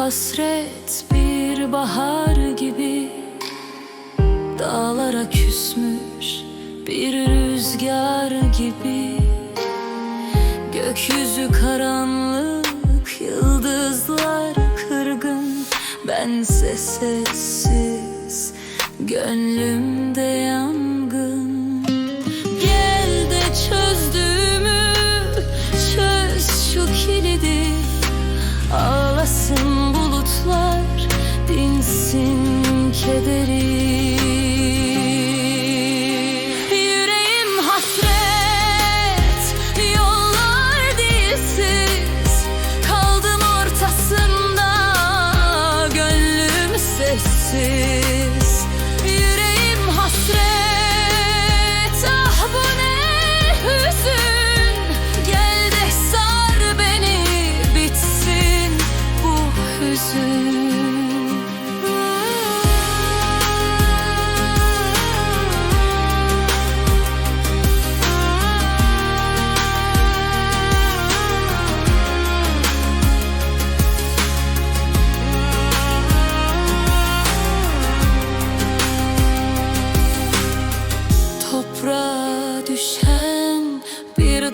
Hasret bir bahar gibi Dağlara küsmüş bir rüzgar gibi. Gökyüzü karanlık, yıldızlar kırgın. Bense sessiz, gönlümde yangın kederi Yüreğim hasret, yollar dilsiz. Kaldım ortasında, gönlüm sessiz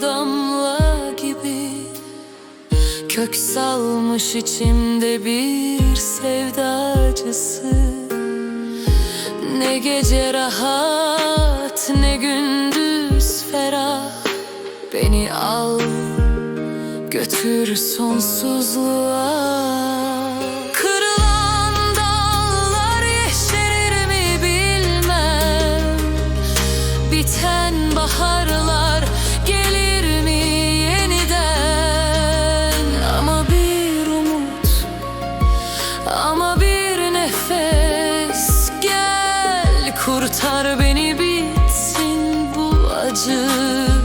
damla gibi Kök salmış içimde bir sevdacısı. Ne gece rahat ne gündüz ferah. Beni al götür sonsuzluğa Kurtar beni bitsin bu acı.